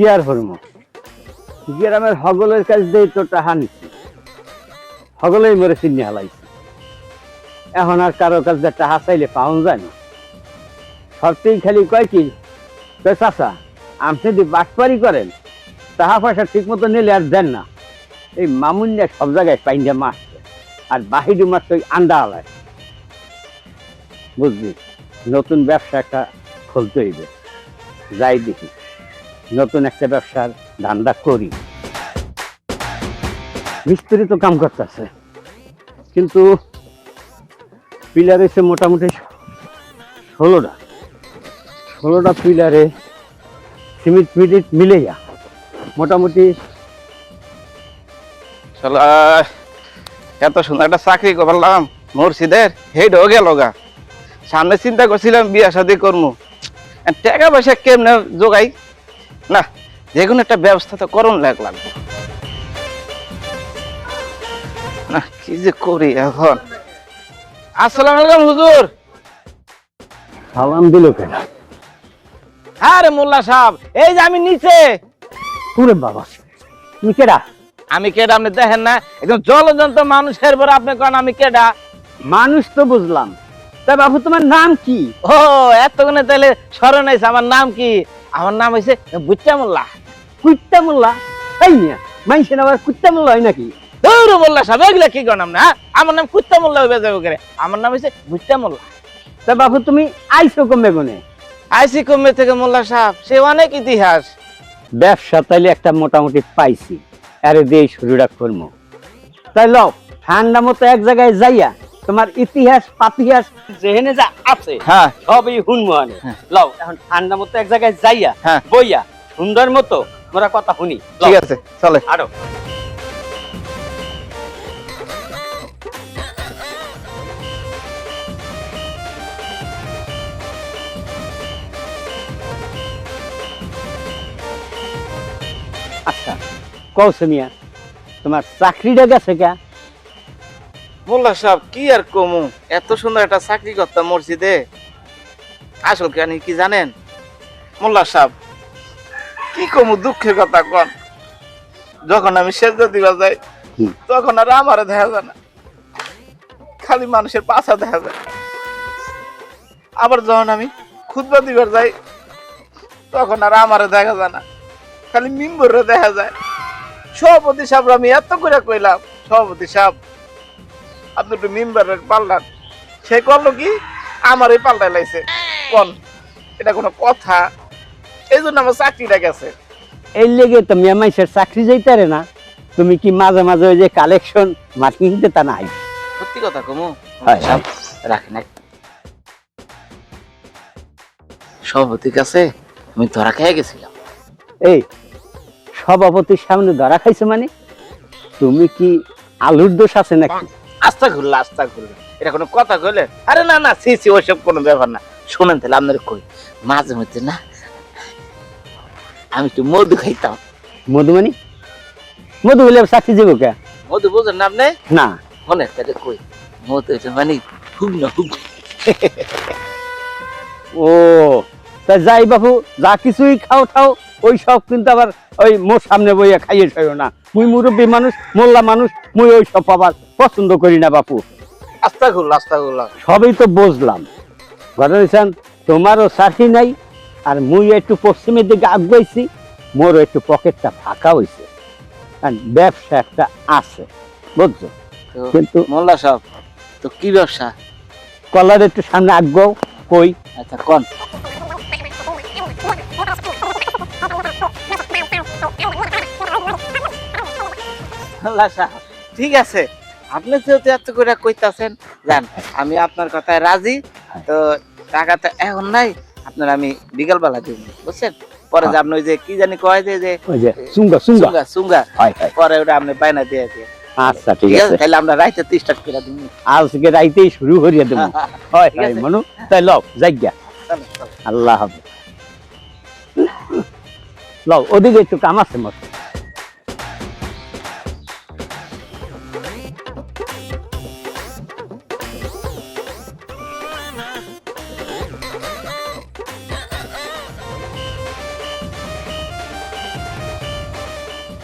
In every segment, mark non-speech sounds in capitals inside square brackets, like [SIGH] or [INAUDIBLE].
কি আর হরম গ্রামের হগলের কাছ দিয়ে তো টাহা নিচ্ছি হগলেই মরে চিনি হালাইছি এখন আর কারও কাছ দিয়ে টাহা চাইলে পাওয়া যায় না। সবটাই খালি কয় কি চাচা, আপনি যদি বাটপারি করেন টাকা পয়সা ঠিক মতো নিলে আর দেন না। এই মামুনিয়া সব জায়গায় পাইন্ডা মারছে, আর বাহিরে মারছে ওই আন্ডা আলায় বুঝলি, নতুন ব্যবসা একটা খুলতে হইবে। যাই দেখি। নতুন একটা ব্যবসার ধান্দা করি। মিস্ত্রি তো কাম করতেছে। কিন্তু পিলার এসে মোটামুটি ষোলোটা। ষোলোটা পিলারে সিমেন্ট মিনিট মিলে যা মোটামুটি এত সুন্দর একটা চাকরি করলাম, মুর্শিদের, হেডও গেল গা। সামনে চিন্তা করছিলাম বিয়া করব আর টাকা পয়সা কেমনে জোগাই না যে কোনো একটা ব্যবস্থা তো করুন লাগলাম না কি যে করি এখন? আসসালামু আলাইকুম হুজুর। সালাম দিল কেন? হ্যাঁ রে মোল্লা সাহেব এই যে আমি নিচে। পুরে বাবা তুমি কেডা? আমি কেডা আপনি দেখেন না একদম জলজন্ত মানুষের পর আপনি কন আমি কেডা? মানুষ তো বুঝলাম। তা বাবু তোমার নাম কি? ও এতক্ষণে তাহলে স্মরণ হয়েছে আমার নাম কি? আমার নাম হয়েছে বুচ্চা মোল্লা কুত্তা মোল্লা তাই না মানুষের আবার কুত্তা মোল্লা হয় নাকি? দৌড় মোল্লা সাহেব এগুলা কি নাম না হ্যাঁ? আমার নাম কুত্তা মোল্লা হয়ে যাবে করে। আমার নাম হয়েছে বুচ্চা মোল্লা তা বাবু তুমি আইসো কমবে গুনে আইসি কমে থেকে মোল্লা সাহেব সে অনেক ইতিহাস। ব্যবসা তাইলে একটা মোটামুটি পাইছি। আরে দিয়ে শুরুটা করব তাই লও ঠান্ডা মতো এক জায়গায় যাইয়া তোমার ইতিহাস পাতিহাস যেহেনে যা আছে হ্যাঁ। সবই হুনমো আনে হ্যাঁ। লও এখন ঠান্ডা মতো এক জায়গায় যাইয়া হ্যাঁ। বইয়া সুন্দর মতো মোরা কথা শুনি। ঠিক আছে চলে। আরও। আচ্ছা কৌছে মিয়া তোমার চাকরিটা গেছে কে? মোল্লা সাহেব কি আর কমু? এত সুন্দর একটা চাকরি করতাম মসজিদে। আসল কেন কি জানেন? মোল্লা সাহেব কি কমু দুঃখের কথা কন? যখন আমি সেজদা দিবা যাই তখন আর আমারে দেখা যায় না। খালি মানুষের পাছা দেখা যায়। আবার যখন আমি খুদবা দিবার যাই তখন আর আমারে দেখা যায় না। খালি মিম্বরে দেখা যায়। সভাপতি সাহেব আমি এত করে কইলাম সভাপতি সাহেব আপনি একটু মেম্বারের পাল্টান সে করল কি? আমারই পাল্টাই লাইছে। কোন? এটা কোনো কথা। এই জন্য আমার চাকরিটা গেছে। এই লেগে তো মিয়া মাইসের চাকরি যাইতারে না। তুমি কি মাঝে মাঝে ওই যে কালেকশন মার্কিং দিতে তা নাই? সত্যি কথা কমু? হয়, রাখেন এক। সভাপতির কাছে আমি ধরা খেয়ে গেছিলাম। এই সভাপতির সামনে ধরা খাইছে মানে? তুমি কি আলুর দোষ আছে নাকি? আস্তা ঘুরলো আস্তা ঘুরলো। এটা কোনো কথা কইলে? আরে না না সি সি ওইসব কোনো ব্যাপার না। শোনেন তাহলে আপনার কই? মাঝে মধ্যে না আমি একটু মধু খাইতাম। মধু হলে আবার চাকরি যাব কে? মধু বুঝেন না আপনি? না। মনে তাহলে কই? মধু এটা মানে হুক না হুক ও তা যাই বাবু যা কিছুই খাও খাও। ওই সব কিন্তু আবার ওই মোর সামনে বইয়া খাইয়ে খাইও না। মুই মুরব্বী মানুষ মোল্লা মানুষ মুই ওই সব আবার পছন্দ করি না বাপু। আস্তা ঘুরলো আস্তা ঘুরলো সবই তো বুঝলাম। ঘটনা তোমারও চাকরি নাই আর মুই একটু পশ্চিমের দিকে আগাইছি মোরও একটু পকেটটা ফাঁকা হইছে। আর ব্যবসা একটা আছে বুঝছ? কিন্তু মোল্লা সাহেব তো কি ব্যবসা? কলার একটু সামনে আগাও কই? আচ্ছা কোন। ঠিক আছে। আপনি যেহেতু এত করে কইতাছেন জান আমি আপনার কথায় রাজি। তো টাকাটা এখন নাই আপনার আমি বিকাল বেলা দিব বুঝছেন? পরে যে আপনি ওই যে কি জানি কয় যে যে সুঙ্গা সুঙ্গা। সুঙ্গা হয় হয়। পরে ওটা আপনি বাইনা দিয়ে দিয়ে। আচ্ছা ঠিক আছে তাহলে আমরা রাইতে স্টার্ট করে দিব। আজকে রাইতেই শুরু করিয়া দেবো। [LAUGHS] হয় হয়। মনু। তাই লও যাই গিয়া। আল্লাহ হাফেজ। লও ওদিকে একটু কাম আছে মোর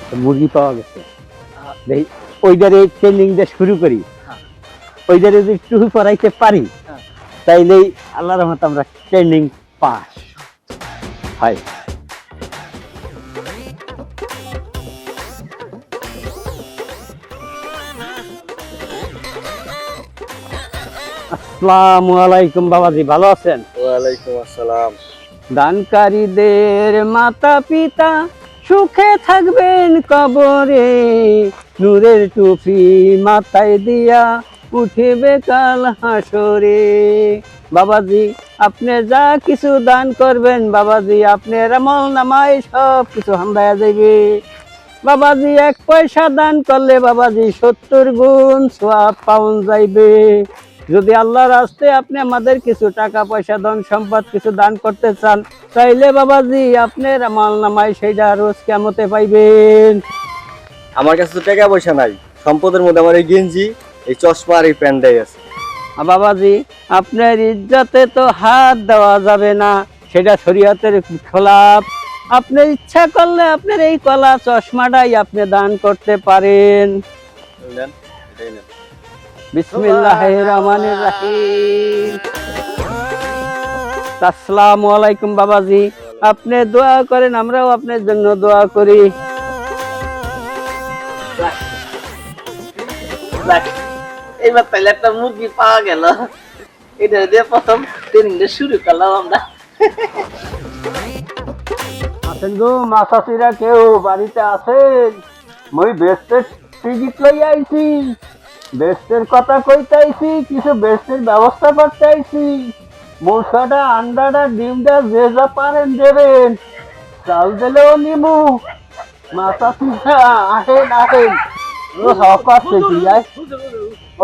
তো মুরগি পাওয়া গেছে ওইটারে ট্রেনিং দিয়ে শুরু করি। ওইটারে যদি একটু পড়াইতে পারি হ্যাঁ। তাইলেই আল্লাহর রহমত আমরা ট্রেনিং পাস হয় আসসালামু আলাইকুম বাবাজি ভালো আছেন? ওয়ালাইকুম আসসালাম। দানকারীদের মাতা পিতা সুখে থাকবেন কবরে। নূরের টুপি মাথায় দিয়া উঠিবে কাল হাসরে। বাবাজি আপনি যা কিছু দান করবেন বাবাজি আপনার আমল নামায় সব কিছু হামদায়া যাইবে। বাবাজি এক পয়সা দান করলে বাবাজি সত্তর গুণ সোয়াব পাউন যাইবে। যদি আল্লাহর রাস্তায় আপনি আমাদের কিছু টাকা পয়সা ধন সম্পদ কিছু দান করতে চান তাইলে বাবাজি আপনার মাল নামায় সেইটা রোজ কেমতে পাইবেন। আমার কাছে তো টাকা পয়সা নাই সম্পদের মধ্যে আমার এই গেঞ্জি এই চশমা আর এই প্যান্টটাই আছে। বাবাজি আপনার ইজ্জতে তো হাত দেওয়া যাবে না সেটা শরীয়তের খোলাপ আপনি ইচ্ছা করলে আপনার এই কলা চশমাটাই আপনি দান করতে পারেন। এটাই রহমানির রাহিম। আসসালামু আলাইকুম বাবাজি। আপনি দোয়া করেন আমরাও আপনার জন্য দোয়া করি। এইবার তাহলে একটা মুরগি পাওয়া গেল। এটা দিয়ে প্রথম ট্রেনিংটা শুরু করলাম আমরা। আছেন গো কেউ বাড়িতে আছেন? মই বেস্টের টিকিট লই আইছি। বেস্টের কথা কইতে আইছি কিছু বেস্টের ব্যবস্থা করতে আইছি মশাটা আন্ডাটা, ডিমটা যে যা পারেন দেবেন। চাল দিলেও নিমু। মাসাসিরা আহেন আহেন।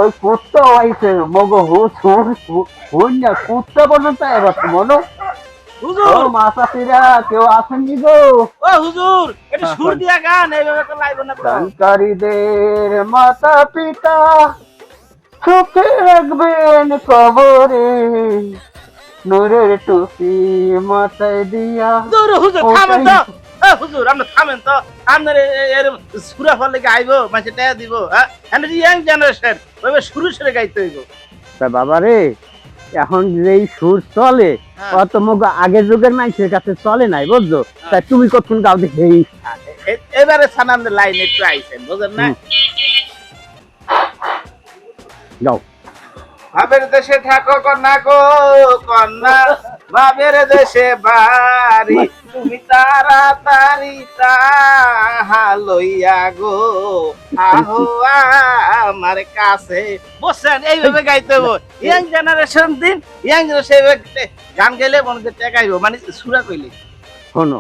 ওই কুত্তা আইছে মগো হুন না, কুত্তা পর্যন্ত এবার মনো। হুজুর! মাসাসিরা কেউ আসেননি গো? ও হুজুর এটা সুর দিয়া গান এইভাবে তো লাইব না দানকারীদের মাতা পিতা সুখে রাখবেন কবরে নূরের টুপি মাথায় দিয়া হুজুর হুজুর থামেন তো। এ হুজুর আপনি থামেন তো। আপনার এ- এ- সুরা ফল লেগে আইবো মাঝে টাকা দিব হ্যাঁ? ইয়াং জেনারেশন ওইভাবে শুরু শুরু গাইতে হইব। তা বাবা রে এখন যে সুর চলে হ্যাঁ। অত মুখ আগের যুগের মানুষের কাছে চলে নাই বুঝছ? তাই তুমি কখন গাও দেখে এবারে সানান্দ লাইনে একটু আইছেন বুঝেন না? যাও। গাও ভাবের দেশে ঠাকুর কন্যা গো কন্যা ভাবের দেশে বাড়ি তুমি তাড়াতাড়ি তাহা লইয়া গো। আহো আমার কাছে বসছেন এইভাবে গাইতে হব ইয়াং জেনারেশন দিন ইয়াং জেনারেশন গান গাইলে মনে টেকাইব মানে সুরা কইলে। শোনো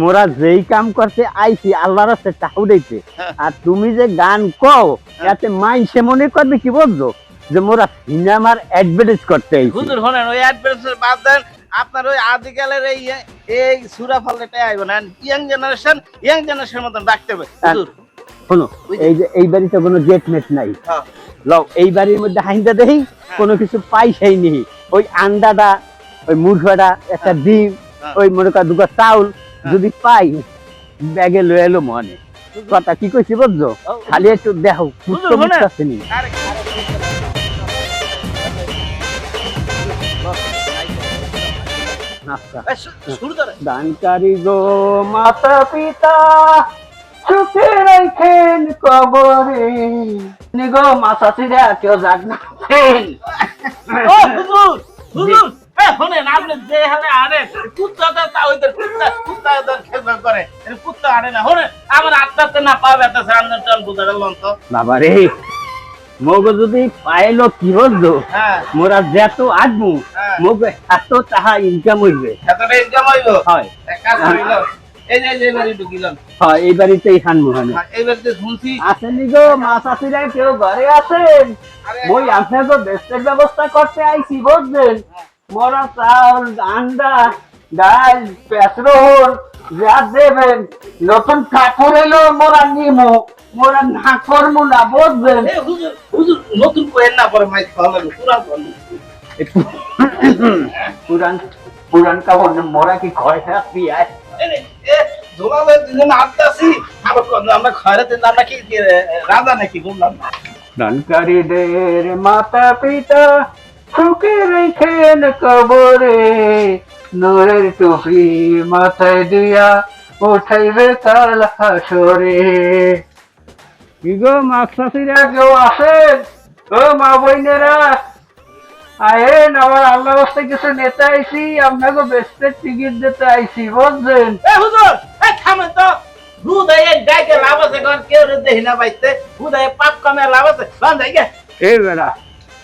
মোরা যেই কাম করতে আইছি আল্লাহর রাস্তে টাকা উঠাইতে হ্যাঁ। আর তুমি যে গান কও হ্যাঁ। এতে মাইনসে মনে করবে কি বুঝছ যে মোরা সিনেমার অ্যাডভার্টাইজ করতে আইছি। হুজুর হলেন ওই অ্যাডভান্সের বাদ দেন আপনার ওই আদিকালের এই এই সুরা ফলটা আইব না ইয়াং জেনারেশন ইয়াং জেনারেশন মতন রাখতে হবে। হুজুর শোনো এই যে এই বাড়িতে কোনো গেট মেট নাই। হ্যাঁ। লও এই বাড়ির মধ্যে হাইন্দা দেই কোনো কিছু পাইসাই নি। ওই আন্ডাটা ওই মুরগাটা একটা ডিম হ্যাঁ। ওই মনে কর দুটো চাউল যদি পাই ব্যাগে লয়ে এলো মনে কথা কি কইছি বুঝছ খালি একটু দেখো দানকারী গো মাতা পিতা সুখে রাখেন কবরে। গো মাতা চিরা কেউ যাক না। হুজুর হুজুর। শুনেন আপনি যে হালে আনেন কুত্তা তো ওইদের কুত্তা কুত্তা ওদের খেলবে করে। কুত্তা আনে না। শুনেন আমার আত্মাতে না পাবে একটা সামনে টন বুঝাবে লন বাবা রে মগ যদি পাইলো কি হতো হ্যাঁ। মোরা যেত হ্যাঁ। মগ এত টাকা ইনকাম হইবে এতটা ইনকাম হইব হয়। এই বাড়িতেই আসেনি গো কেউ ঘরে আছেন ব্যবস্থা করতে আইছি বুঝলেন মোরা চাউল আন্ডা ডাল পেট্রোল যা দেবেন নতুন ঠাকুর এলো মোরা নিমু মোরা না করমু না হুজুর নতুন কোয়েন না পরে মাইক খাওয়া পুরান পুরান কাপড় মোরা কি আয় এ এ দুলালে দুজন আবার আমরা খয়রাতে আমরা কি রাজা নাকি বললাম? না দানকারীদের মাতা পিতা সুখে রেখেন কবরে। নূরের টুপি মাথায় দিয়া উঠাইবে কাল হাসরে কি গো মাকসাসিরা কেউ আছেন ও মা বইনেরা। আয়েন আমার আল্লাহ রাস্তায় কিছু নেতা আইছি আপনাকে বেস্টের টিকিট দিতে আইছি বুঝছেন? এ হুজুর এ থামেন তো। হুদায় ডাইকে লাভ আছে কোন কেউ রে দেহি না বাইতে হুদায় পাপ কামে লাভ আছে বান যাই বেড়া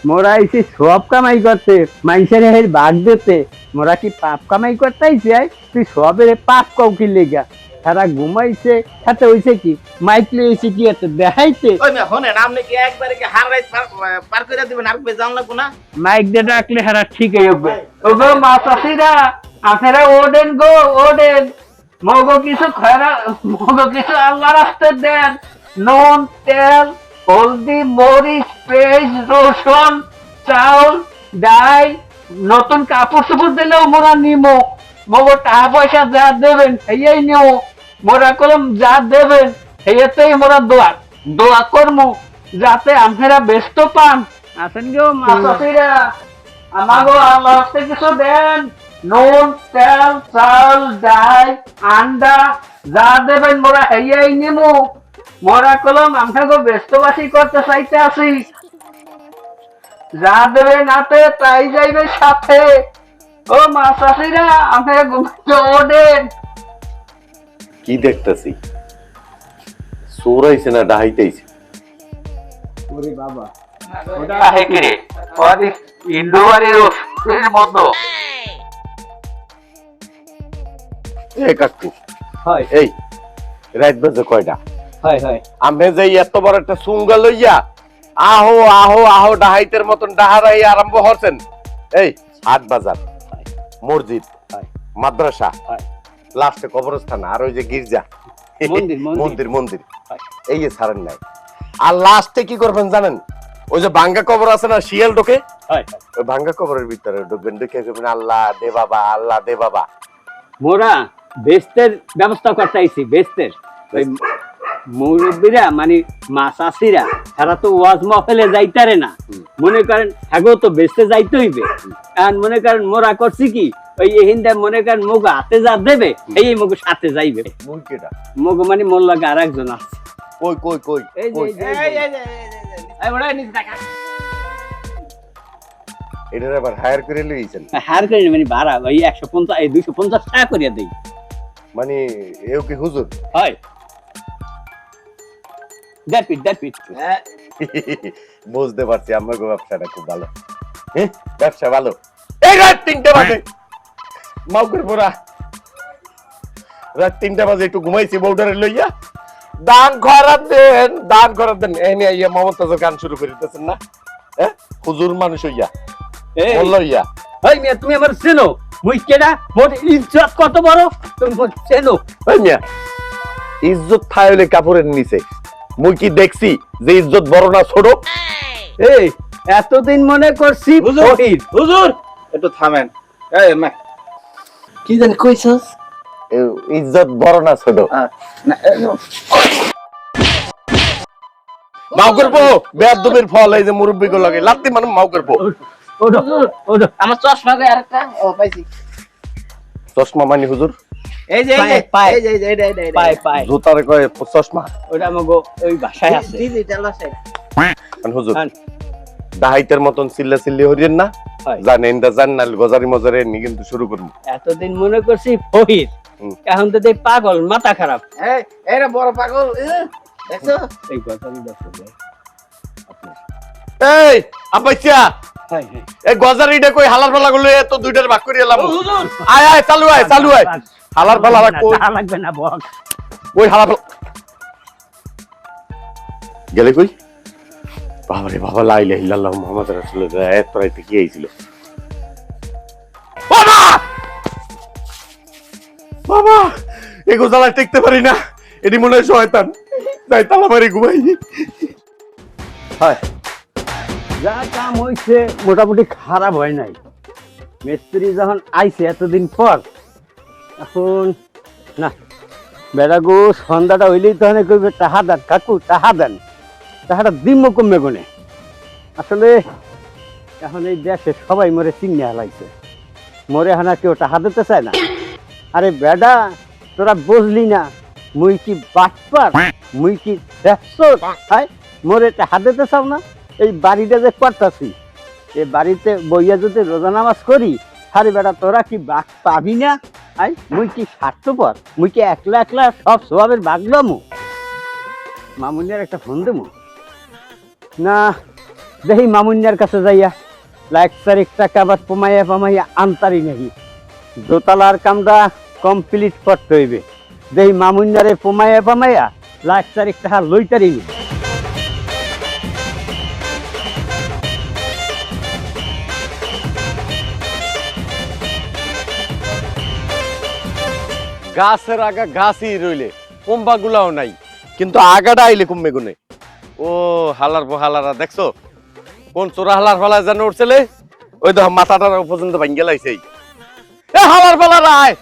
মোরা আইছি সব কামাই করতে মানুষের হের ভাগ দিতে মোরা কি পাপ কামাই করতে আইছি আই তুই সবের পাপ কাউ কি লেগা? তারা ঘুমাইছে সাথে হইছে কি? মাইক লইছে কি এত দেখাইতে ওই আপনি কি একবারে কি হার রাইত পার পার করে দিবেন? আর বে জান লাগবো না? মাইক দিয়ে ডাকলে হারা ঠিকই হবে ওগো মা চাষিরা আপনারা ওডেন গো ওডেন। মগো কিছু খয়রা মগো কিছু আল্লাহ রাস্তে দেন। নুন তেল হলদি মরিচ পেঁয়াজ রসুন চাউল ডাই নতুন কাপড় চোপড় দিলেও মোরা নিমো। মগো টাকা পয়সা যা দেবেন এই নিও মোরা কলম যা দেবেন এইতেই মোরা দোয়া। দোয়া করমু যাতে আপনারা ব্যস্ত পান। আসেন গো মাসাফিরা আমাগো আল্লাহ কিছু দেন। নুন তেল চাল ডাল আন্ডা যা দেবেন মোরা হেয়াই নিমু। মোরা কলম আমাকে ব্যস্তবাসী করতে চাইতে আসি। যা দেবে নাতে তাই যাইবে সাথে। ও মাসাফিরা আমাকে ঘুমাতে ওঠেন কি দেখতেছি? চোরাইছে না ডাহাইতেইছে ওরে বাবা। ওটা হেকে ওরে ওষুধের মতো। এ কাকু হয়। এই রাত বাজে কয়টা? আমি যে এত বড় একটা সুঙ্গা লইয়া আহো আহো আহো ডাহাইতের মতন ডাহারাই আরম্ভ হচ্ছেন এই হাট বাজার মসজিদ মাদ্রাসা লাস্টে কবরস্থান আর ওই যে গির্জা। মন্দির, মন্দির। এই যে ছাড়েন নাই। আর লাস্টে কি করবেন জানেন? ওই যে ভাঙ্গা কবর আছে না শিয়াল ঢোকে? ওই ভাঙ্গা কবরের ভিতরে ঢুকবেন ঢুকে করবেন আল্লাহ দে বাবা আল্লাহ দে বাবা। মোরা বেস্তের ব্যবস্থা করতে আইছি বেস্তের। মুরব্বীরা মানে মাসাসিরা তারা তো ওয়াজ মহফেলে যাইতারে না। মনে করেন হ্যাগো তো বেস্তে যাইতে হইবে। আর মনে করেন মোরা করছি কি ওই হিন্দা মনে করেন মুগ হাতে যা দেবে এই মুগ সাথে যাইবে। মুগ মানে আর একজন আছে। কই কই কই এটার আবার হায়ার করে লইছেন হার করি না, মানে ভাড়া ওই একশো পঞ্চাশ দুইশো পঞ্চাশ টাকা করিয়া দেই। মানে এও কি হুজুর? হয়। দ্যাট দ্যাট হ্যাঁ। [LAUGHS] বুঝতে পারছি আমার ব্যবসাটা খুব ভালো। হ্যাঁ ব্যবসা ভালো। এই রাত তিনটে বাজে। মাউকের পোড়া। রাত তিনটা বাজে একটু ঘুমাইছি বউডারে লইয়া। দান দেন দান দেন। এই ইয়া মমতাজের গান শুরু করে দিতেছেন না? হ্যাঁ হুজুর মানুষ হইয়া। এই। বলল ইয়া মিয়া তুমি আমার চেনো? মুই কেডা? মোর ইজ্জত কত বড়? তুমি চেনো। ওই মিয়া ইজ্জত থাইলে কাপড়ের নিচে। মুই কি দেখছি যে ইজ্জত বড় না ছোট? এই এতদিন মনে করছি হুজুর। হুজুর। একটু থামেন। এই মা। কি জানি কইছস? ইজ্জত বড় না ছোট? না মাও করব বেয়াদবির ফল এই যে মুরব্বী গুলো লাগে লাত্তি মানে মাও করব। আমার চশমা গে আরেকটা। ও পাইছি। চশমা মানি হুজুর। এই যে এই যে। এই যে জুতারে কয় চশমা ওটা আমাগো ওই বাসায় আছে। ডিজিটাল হুজুর। ডাহাইতের মতন চিল্লা চিল্লি হরিয়েন না? জানেন দা জান গজারি মজারে নি কিন্তু শুরু করব। এতদিন মনে করছি ফকির। এখন তো দেখ পাগল মাথা খারাপ। এই এরা বড় পাগল এ, দেখছ? এই গজারি দেখো গে। এই আপাইছা হাই, হাই। এই গজারিটা কই হালার পালা গুলো এত দুইটার ভাগ করে এলাম আয় আয় চালু আয় চালু আয়। হালার পালা লাগবে না বল ওই হালার পালা? গেলে কই? বাবা লা ইলাহা ইল্লাল্লাহ মুহাম্মাদুর রাসূলুল্লাহ এত রাইতে কি আইছিল বাবা! বাবা! এগো জ্বালায় টেকতে পারি না এটি মনে হয় শয়তান। যাই তালা মারি ঘুমাই। হয়। যা কাম হইছে মোটামুটি খারাপ হয় নাই। মিস্ত্রি যখন আইছে এতদিন পর এখন, না বেড়া গো সন্ধ্যাটা হইলেই তো অনেক কইবে, টাহা দেন, কাকু, টাহা দেন, টাহাটা দিম্ম কমবে গুনে। আসলে, এখন এই দেশে সবাই মরে চিংড়ি হালাইছে। মরে হানা কেউ টাহা দিতে চায় না। আরে বেডা, তোরা বুঝলি না, মুই কি বাটপার, মুই কি মোরে টাহা দিতে চাও না? এই বাড়িটা যে করতাছি এই বাড়িতে বইয়া যদি রোজা নামাজ করি, আরে বেটা তোরা কি বাঘ পাবি না? আই, মুই কি স্বার্থপর? মুই কি একলা একলা সব স্বভাবের বাগলামু মামুনিয়ার একটা ফোন দেবো? না দেখি মামুনিয়ার কাছে যাইয়া লাখ চারিক টাকা আবার পমাইয়া পমাইয়া আনতারি নাকি দোতলার কামটা কমপ্লিট করতে হইবে। দেখি মামুনিয়ারে পমাইয়া পমাইয়া লাখ চারিক টাকা লইতারি নি গাছের আগা গাছই রইলে কম্বা গুলাও নাই কিন্তু আগাটা আইলে কমবে গুনে। ও হালার পো হালারা দেখছ? কোন চোরা হালার ফালা যেন উঠছিলে? ওই দেখো মাথাটা পর্যন্ত ভাঙ্গে লাইছে। এ হালার ফালা আয়!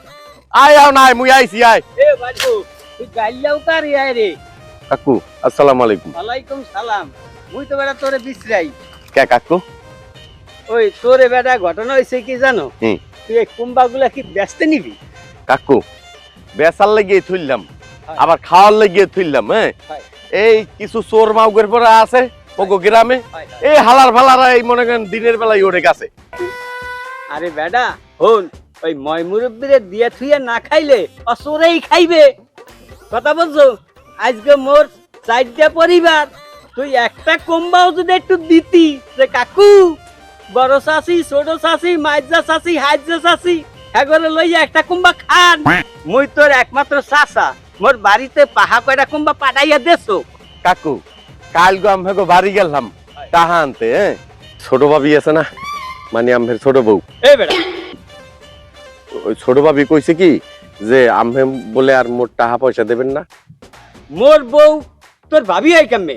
আয় আও নাই মুই আইছি আয়। এ বাজু তুই গাইলাও কার আয় রে। কাকু আসসালামু আলাইকুম। ওয়ালাইকুম সালাম। মুই তো বেটা তোরে বিশ্রাই। কে কাকু? ওই তোরে বেটা ঘটনা হয়েছে কি জানো? তুই এই কুম্বাগুলা কি ব্যস্ত নিবি? কাকু বেসার লাগিয়ে থইলাম আবার খাওয়ার লাগিয়ে থইলাম হ্যাঁ? এই কিছু চোর মাউগের পরে আছে ওগো গ্রামে। এই হালার ফালারা এই মনে করেন দিনের বেলায় ওরে গেছে আরে বেডা হন ওই ময় মুরব্বীরে দিয়ে থুইয়া না খাইলে অসরেই খাইবে। কথা বলছো? আজকে মোর চারটা পরিবার তুই একটা কম্বাও যদি একটু দিতি যে কাকু বড় চাষি ছোট চাষি মাইজা চাষি হাইজা চাষি এগরে লইয়া একটা কুম্বা খান। মুই তোর একমাত্র চাষা মোর বাড়িতে পাহা কয়টা কুম্বা পাঠাইয়া দেছো। কাকু কাল গো আমি বাড়ি গেলাম। টাহা আনতে হ্যাঁ ছোট ভাবি আছে না? মানে আমের ছোট বউ। এই বেটা। ওই ছোট ভাবি কইছে কি যে আমে বলে আর মোর টাকা পয়সা দেবেন না। মোর বউ তোর ভাবি হয় কেমনে?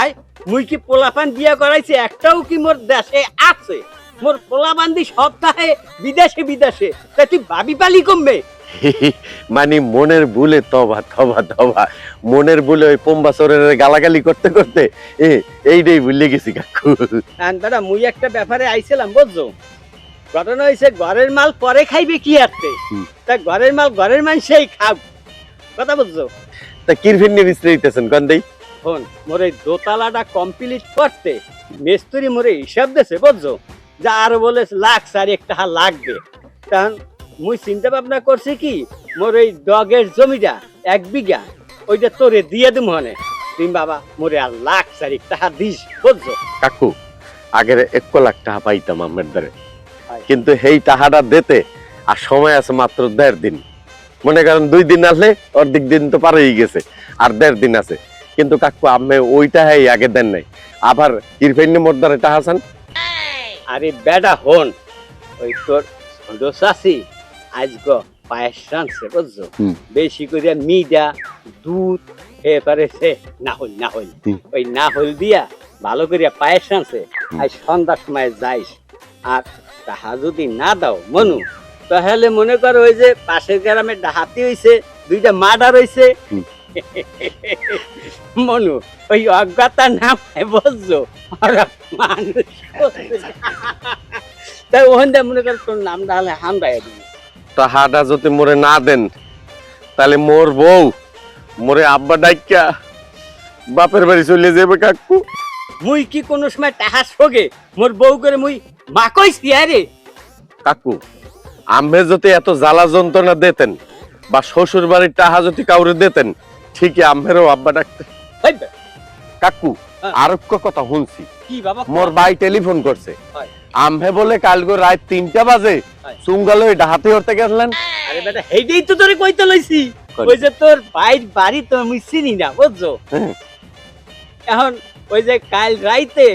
আই মুই কি পোলাপান বিয়া করাইছি একটাও কি মোর দেশে আছে? মোর পোলাবান্দি সপ্তাহে বিদেশে বিদেশে। তা তুই ভাবি পালি কমবে? [LAUGHS] মানে মনের ভুলে তবা তবা তবা। মনের ভুলে ওই পম্বাসরের গালাগালি করতে করতে এ এইটাই ভুলে গেছি কাকু। দাদা মুই একটা ব্যাপারে আইছিলাম বুঝছ? ঘটনা হয়েছে ঘরের মাল পরে খাইবে কি আরতে? তা ঘরের মাল ঘরের মানুষই খাব। কথা বুঝছ? তা কিরফিন নিয়ে বিশ্রাইতেছেন কন্দেই শোন মোর এই দোতলাটা কমপ্লিট করতে মিস্ত্রি মোরে হিসাব দেছে বুঝছ? যা আর বলে লাখ চারি একটা লাগবে। তখন মুই চিন্তা ভাবনা করছি কি মোর এই ডগের জমিটা এক বিঘা ওইটা তোরে দিয়ে দিম হনে। তুমি বাবা মোরে আর লাখ চারি টাকা দিস বুঝছ? কাকু আগের এক লাখ টাকা পাইতাম আমের দ্বারে। কিন্তু সেই টাকাটা দিতে আর সময় আছে মাত্র দেড় দিন। মনে করেন দুই দিন আসলে অর্ধেক দিন তো পারেই গেছে আর দেড় দিন আছে। কিন্তু কাকু আমি ওইটা হ্যাঁ আগে দেন নাই। আবার কিরফেন্নি মোর দ্বারে টাকা আছেন আরে বেটা হন ওই তোর ছোট চাষি আজগ পায়েস রানছে বুঝছ? বেশি করে মিডা দুধ এবারে সে না হল না হল ওই না হল দিয়া ভালো করে পায়েস রানছে আজ সন্ধ্যার সময় যাইস। আর তাহা যদি না দাও মনু তাহলে মনে করো ওই যে পাশের গ্রামে ডাহাতি হইছে দুইটা মার্ডার হইছে। হুম। মনু ওই অজ্ঞাতার নাম বুঝছ মানুষ তাই ওখান থেকে মনে কর তোর নামটা হলে হামদাই দিবি। টাকাটা যদি মোরে না দেন তাহলে মোর বউ মোরে আব্বা ডাইকা বাপের বাড়ি চলে যাবে কাকু। মুই কি কোনো সময় টাহা সগে মোর বউ করে মুই মা কইছি আরে কাকু আম্বে যদি এত জ্বালা যন্ত্রণা দিতেন বা শ্বশুর বাড়ির টাহা যদি কাউরে দিতেন ঠিকই আম্বেরও আব্বা ডাকতে। কাকু হ্যাঁ। আর কথা শুনছি। মোর ভাই টেলিফোন করছে। আম্বে বলে কালকে রাত তিনটা বাজে। চুঙ্গালো ডাহাতে হতে গেলেন আরে বেটা তো তোরে কইতে লইছি। ওই যে তোর বাইর বাড়ি তো মুই চিনি না বুঝছ? হ্যাঁ। এখন ওই যে কাল রাইতে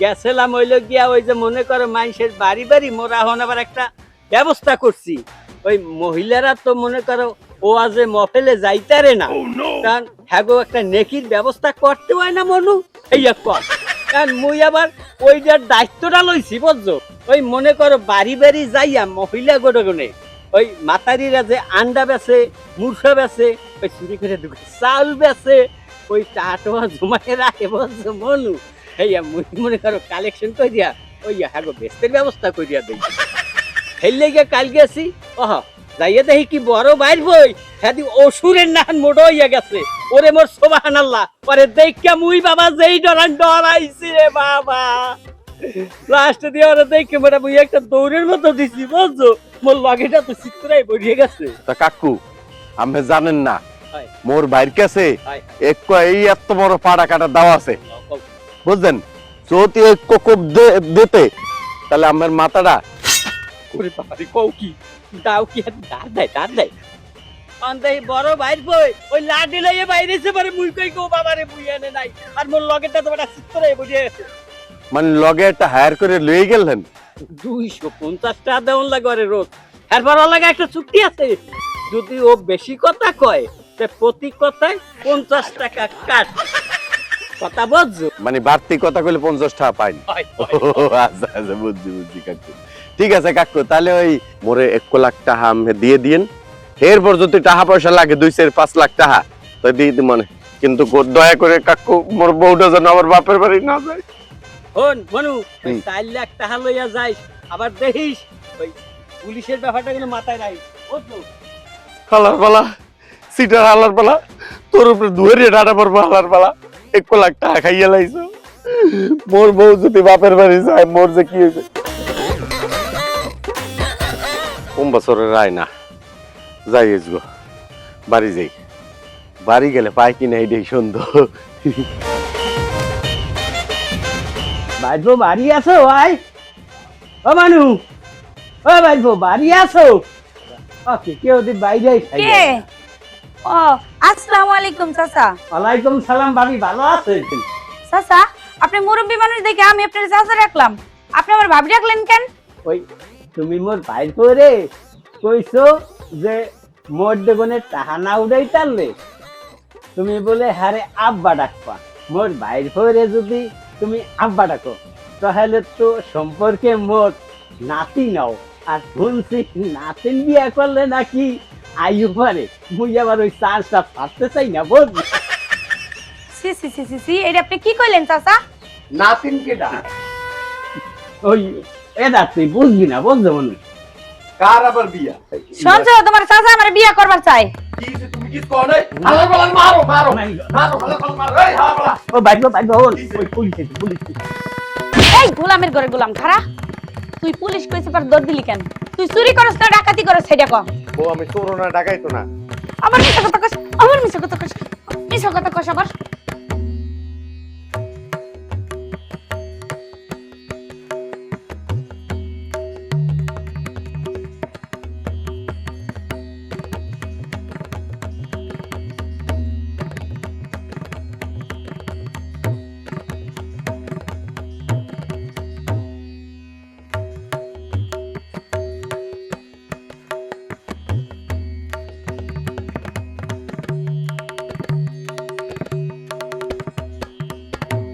গেছিলাম হইল গিয়া ওই যে মনে করো মানুষের বাড়ি বাড়ি মোরা হন আবার একটা ব্যবস্থা করছি। ওই মহিলারা তো মনে করো ও আজে মফেলে যাইতারে না। কারণ হ্যাগো একটা নেকির ব্যবস্থা করতে হয় না মনু? এই এক কর কারণ মুই আবার ওইটার দায়িত্বটা লইছি বুঝছ? ওই মনে করো বাড়ি বাড়ি যাইয়া মহিলা গোটে ওই মাতারিরা যে আন্ডা বেচে মূর্ষা বেচে ওই চুরি করে চাউল বেচে ওই টাটোয়া জমায়ে রাখে বলছে মনু? এই মুই মনে করো কালেকশন দিয়া ওই হ্যাঁ গো বেস্তের ব্যবস্থা করিয়া দেই। হেল লেগে কাল গেছি ওহ যাইয়া দেখি কি বড় বাইর বই হ্যাঁ অসুরের নাহান হইয়া গেছে। ওরে মোর সোবাহান আল্লাহ পরে দেখা মুই বাবা যেই ডরান ডরাইছি রে বাবা। লাস্ট দিয়ে ওরা দেখে মোটা মুই একটা দৌড়ের মতো দিছি বুঝছ? মোর লগেটা তো চিত্রাই বড়িয়ে গেছে। তা কাকু আপনি জানেন না মোর বাইর কাছে এক এই এত বড় পাড়া কাটা দেওয়া আছে। বুঝলেন যদি ওই কোকব দিতে তাহলে আমার মাথাটা ওরে বাবারে কও কি? দাও কি আর ডার দেয় ডার দেয় অন্দাই বড় বাইর বই ওই লাডি লইয়ে পারে মুই কই কো বাবারে মুই এনে নাই। আর মোর লগেটা তো গেছে মানে লগে একটা হায়ার করে লয়ে গেলেন? দুইশো পঞ্চাশ টাকা দেওয়ান লাগে আরে রোজ। এরপর লাগে একটা চুক্তি আছে। যদি ও বেশি কথা কয় তে প্রতি কথায় পঞ্চাশ টাকা কাট। কথা বুঝছ মানে বাড়তি কথা কইলে পঞ্চাশ টাকা পাইনি। [LAUGHS] আচ্ছা আচ্ছা বুঝছি বুঝছি কাকু ঠিক আছে কাকু তাহলে ওই মোরে এক লাখ টাকা আমি দিয়ে দিন এরপর যদি টাকা পয়সা লাগে দুই চার পাঁচ লাখ টাকা তো দিয়ে দিই মানে। কিন্তু দয়া করে কাকু মোর বউটা যেন আমার বাপের বাড়ি না যায়। হন মনু চার লাখ টাকা লইয়া যাইস আবার দেখিস ওই পুলিশের ব্যাপারটা কিন্তু মাথায় নাই। হালার পালা সিটার হালার পালা তোর উপরে ডাটা পড়ব হালার পালা। এক লাখ টাকা খাইয়া লাইছো। মোর বউ যদি বাপের বাড়ি যায় মোর যে কি হয়েছে বছরের রায় না যাই গো বাড়ি যাই। বাড়ি গেলে পাই কিনা এটাই সুন্দর বাইরবো বাড়ি আছো ভাই? ও মানু ও বাইরবো বাড়ি আছো? ওকে কেউ যদি বাইরে কে? ও আসসালামু আলাইকুম চাচা। ওয়ালাইকুম সালাম ভাবি ভালো আছেন? চাচা আপনি মুরব্বী মানুষ দেখে আমি আপনার চাচা রাখলাম। আপনি আমার ভাবি রাখলেন কেন? ওই তুমি মোর বাইর করে কইছো যে মোর দেবনে টাহানা উড়াই টানলে তুমি বলে হারে আব্বা ডাকবা। মোর বাইর করে যদি তুমি আব্বা ডাকো তাহলে তো সম্পর্কে মোর নাতি নাও। আর শুনছি নাতিন বিয়া করলে নাকি আয়ু পারে মুই আবার ওই চার্জটা ছাড়তে চাই না বুঝলি সি সি সি সি সি এটা আপনি কি কইলেন চাচা? নাতিন কেডা ওই তুই বুঝবি না বুঝছ মনে কার আবার বিয়া? শুনছো তোমার চাচা আমার বিয়ে করবার চাই। তুমি কি কর নাই? হালার পালা মারো মারো মারো হালার পালা মারো। এই হালার পালা ও বাইক বাইক ওই পুলিশ পুলিশ এই গোলামের ঘরে গোলাম খারা তুই পুলিশ কইছে পার দর দিলি কেন? তুই চুরি করছ না ডাকাতি করছ সেটা ক। ও আমি চোর না ডাকাইতো না। আমার মিছা কথা কস আমার মিছা কথা কস মিছা কথা কস আবার।